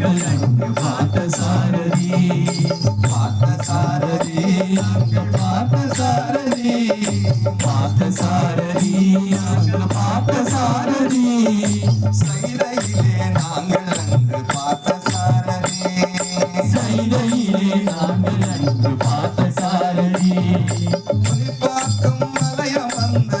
எங்கள் அன்பு பாட்ட சாரதி பாட்ட சாரதி பாட்ட சாரதி பாட்ட சாரதி பாட்ட சாரதி சைதையிலே நாங்கள் அன்பு. பாட்ட சைதையிலே நாங்கள் அன்பு பாட்ட சாரதி மலையம் வந்து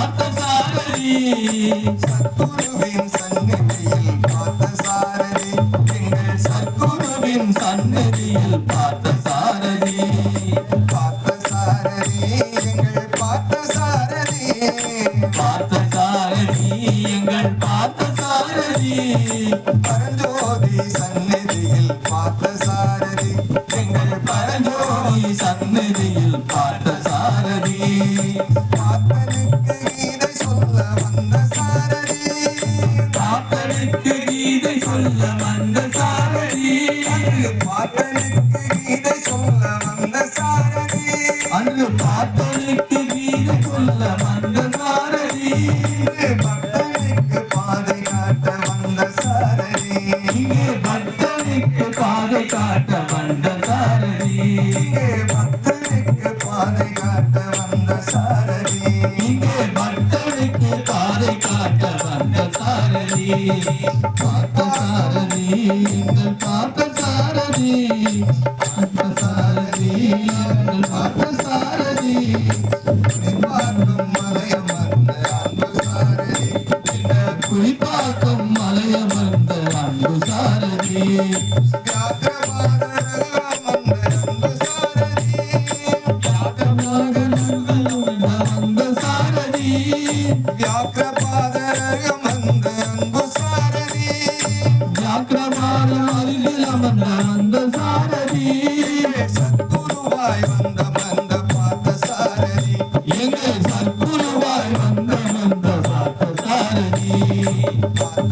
காத்த சாரதி சத்குருவின் சன்னதியில் காத்த சாரதி எங்கள் சத்குருவின் சன்னதியில் பார்த்த சாரதி பார்த்த சாரதி எங்கள் பார்த்த சாரதி பக்தனுக்கு பாதை காட்ட வந்த சாரணி இங்கே பக்தனுக்கு பாதை காட்ட வந்த சாரணி இங்கே பக்தனுக்கு பாதை காட்ட வந்த சாரணி Curitiba.